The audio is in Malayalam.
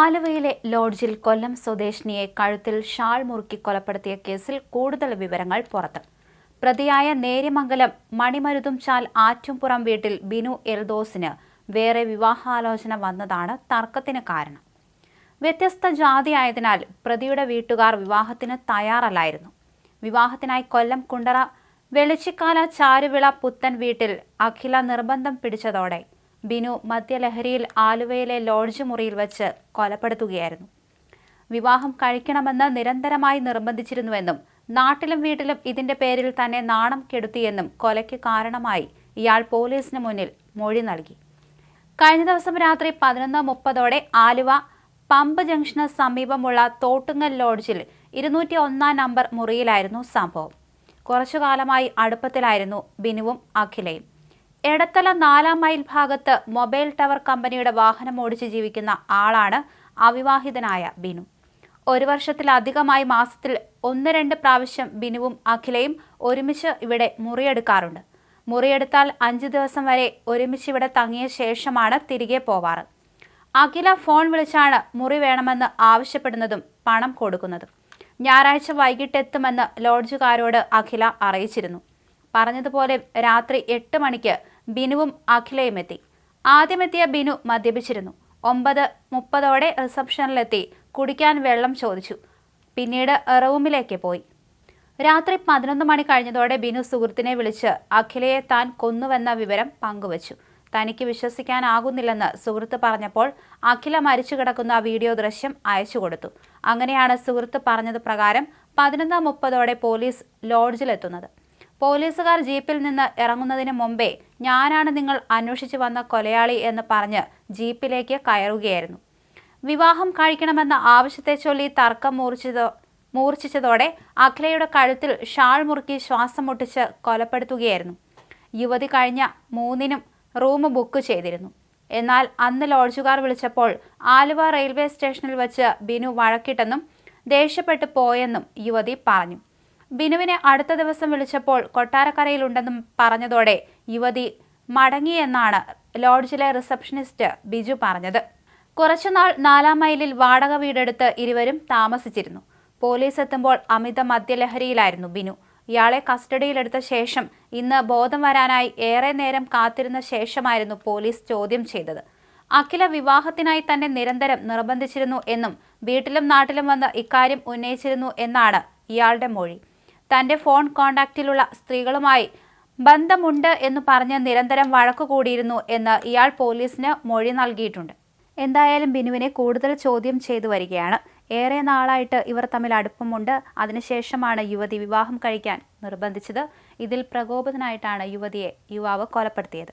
ആലുവയിലെ ലോഡ്ജിൽ കൊല്ലം സ്വദേശിനിയെ കഴുത്തിൽ ഷാൾ മുറുക്കി കൊലപ്പെടുത്തിയ കേസിൽ കൂടുതൽ വിവരങ്ങൾ പുറത്ത്. പ്രതിയായ നേര്യമംഗലം മണിമരുതും ചാൽ ആറ്റുംപുറം വീട്ടിൽ ബിനു എൽദോസിന് വേറെ വിവാഹാലോചന വന്നതാണ് തർക്കത്തിന് കാരണം. വ്യത്യസ്ത ജാതിയായതിനാൽ പ്രതിയുടെ വീട്ടുകാർ വിവാഹത്തിന് തയ്യാറല്ലായിരുന്നു. വിവാഹത്തിനായി കൊല്ലം കുണ്ടറ വെളിച്ചിക്കാല ചാരുവിള പുത്തൻ വീട്ടിൽ അഖില നിർബന്ധം പിടിച്ചതോടെ ബിനു മദ്യലഹരിയിൽ ആലുവയിലെ ലോഡ്ജ് മുറിയിൽ വച്ച് കൊലപ്പെടുത്തുകയായിരുന്നു. വിവാഹം കഴിക്കണമെന്ന് നിരന്തരമായി നിർബന്ധിച്ചിരുന്നുവെന്നും നാട്ടിലും വീട്ടിലും ഇതിന്റെ പേരിൽ തന്നെ നാണം കെടുത്തിയെന്നും കൊലയ്ക്ക് കാരണമായി ഇയാൾ പോലീസിന് മുന്നിൽ മൊഴി നൽകി. കഴിഞ്ഞ ദിവസം രാത്രി പതിനൊന്ന് മുപ്പതോടെ ആലുവ പമ്പ് ജംഗ്ഷന് സമീപമുള്ള തോട്ടുങ്ങൽ ലോഡ്ജിൽ ഇരുന്നൂറ്റി ഒന്നാം നമ്പർ മുറിയിലായിരുന്നു സംഭവം. കുറച്ചു കാലമായി അടുപ്പത്തിലായിരുന്നു ബിനുവും അഖിലയും. എടത്തല നാലാം മൈൽ ഭാഗത്ത് മൊബൈൽ ടവർ കമ്പനിയുടെ വാഹനം ഓടിച്ച് ജീവിക്കുന്ന ആളാണ് അവിവാഹിതനായ ബിനു. ഒരു വർഷത്തിലധികമായി മാസത്തിൽ ഒന്ന് രണ്ട് പ്രാവശ്യം ബിനുവും അഖിലയും ഒരുമിച്ച് ഇവിടെ മുറിയെടുക്കാറുണ്ട്. മുറിയെടുത്താൽ അഞ്ച് ദിവസം വരെ ഒരുമിച്ച് ഇവിടെ തങ്ങിയ ശേഷമാണ് തിരികെ പോവാറ്. അഖില ഫോൺ വിളിച്ചാണ് മുറി വേണമെന്ന് ആവശ്യപ്പെടുന്നതും പണം കൊടുക്കുന്നതും. ഞായറാഴ്ച വൈകിട്ട് എത്തുമെന്ന് ലോഡ്ജുകാരോട് അഖില അറിയിച്ചിരുന്നു. പറഞ്ഞതുപോലെ രാത്രി എട്ട് മണിക്ക് ബിനുവും അഖിലയും എത്തി ആദ്യമെത്തിയ ബിനു മദ്യപിച്ചിരുന്നു. ഒമ്പത് മുപ്പതോടെ റിസപ്ഷനിലെത്തി കുടിക്കാൻ വെള്ളം ചോദിച്ചു. പിന്നീട് റൂമിലേക്ക് പോയി. രാത്രി പതിനൊന്ന് മണി കഴിഞ്ഞതോടെ ബിനു സുഹൃത്തിനെ വിളിച്ച് അഖിലയെ താൻ കൊന്നുവെന്ന വിവരം പങ്കുവച്ചു. തനിക്ക് വിശ്വസിക്കാനാകുന്നില്ലെന്ന് സുഹൃത്ത് പറഞ്ഞപ്പോൾ അഖില മരിച്ചു കിടക്കുന്ന വീഡിയോ ദൃശ്യം അയച്ചു കൊടുത്തു. അങ്ങനെയാണ് സുഹൃത്ത് പറഞ്ഞത് പ്രകാരം പതിനൊന്ന് മുപ്പതോടെ പോലീസ് ലോഡ്ജിലെത്തുന്നത്. പോലീസുകാർ ജീപ്പിൽ നിന്ന് ഇറങ്ങുന്നതിന് മുമ്പേ ഞാനാണ് നിങ്ങൾ അന്വേഷിച്ചു വന്ന കൊലയാളി എന്ന് പറഞ്ഞ് ജീപ്പിലേക്ക് കയറുകയായിരുന്നു. വിവാഹം കഴിക്കണമെന്ന ആവശ്യത്തെ ചൊല്ലി തർക്കം മൂർച്ഛിതോ മൂർച്ഛിച്ചതോടെ അഖിലയുടെ കഴുത്തിൽ ഷാൾ മുറുക്കി ശ്വാസം മുട്ടിച്ച് കൊലപ്പെടുത്തുകയായിരുന്നു. യുവതി കഴിഞ്ഞ മൂന്നിനും റൂം ബുക്ക് ചെയ്തിരുന്നു. എന്നാൽ അന്ന് ലോഡ്ജുകാർ വിളിച്ചപ്പോൾ ആലുവ റെയിൽവേ സ്റ്റേഷനിൽ വെച്ച് ബിനു വഴക്കിട്ടെന്നും ദേഷ്യപ്പെട്ടു പോയെന്നും യുവതി പറഞ്ഞു. ബിനുവിനെ അടുത്ത ദിവസം വിളിച്ചപ്പോൾ കൊട്ടാരക്കരയിലുണ്ടെന്നും പറഞ്ഞതോടെ യുവതി മടങ്ങിയെന്നാണ് ലോഡ്ജിലെ റിസപ്ഷനിസ്റ്റ് ബിജു പറഞ്ഞത്. കുറച്ചുനാൾ നാലാം മൈലിൽ വാടക വീടെടുത്ത് ഇരുവരും താമസിച്ചിരുന്നു. പോലീസ് എത്തുമ്പോൾ അമിത മദ്യലഹരിയിലായിരുന്നു ബിനു. ഇയാളെ കസ്റ്റഡിയിലെടുത്ത ശേഷം ഇന്ന് ബോധം വരാനായി ഏറെ നേരം കാത്തിരുന്ന ശേഷമായിരുന്നു പോലീസ് ചോദ്യം ചെയ്തത്. അഖില വിവാഹത്തിനായി തന്നെ നിരന്തരം നിർബന്ധിച്ചിരുന്നു എന്നും വീട്ടിലും നാട്ടിലും വന്ന് ഇക്കാര്യം ഉന്നയിച്ചിരുന്നു എന്നാണ് ഇയാളുടെ മൊഴി. തന്റെ ഫോൺ കോണ്ടാക്റ്റിലുള്ള സ്ത്രീകളുമായി ബന്ധമുണ്ട് എന്ന് പറഞ്ഞ് നിരന്തരം വഴക്കു കൂടിയിരുന്നു എന്ന് ഇയാൾ പോലീസിന് മൊഴി നൽകിയിട്ടുണ്ട്. എന്തായാലും ബിനുവിനെ കൂടുതൽ ചോദ്യം ചെയ്തു വരികയാണ്. ഏറെ നാളായിട്ട് ഇവർ തമ്മിൽ അടുപ്പമുണ്ട്. അതിനുശേഷമാണ് യുവതി വിവാഹം കഴിക്കാൻ നിർബന്ധിച്ചത്. ഇതിൽ പ്രകോപിതനായിട്ടാണ് യുവതിയെ യുവാവ് കൊലപ്പെടുത്തിയത്.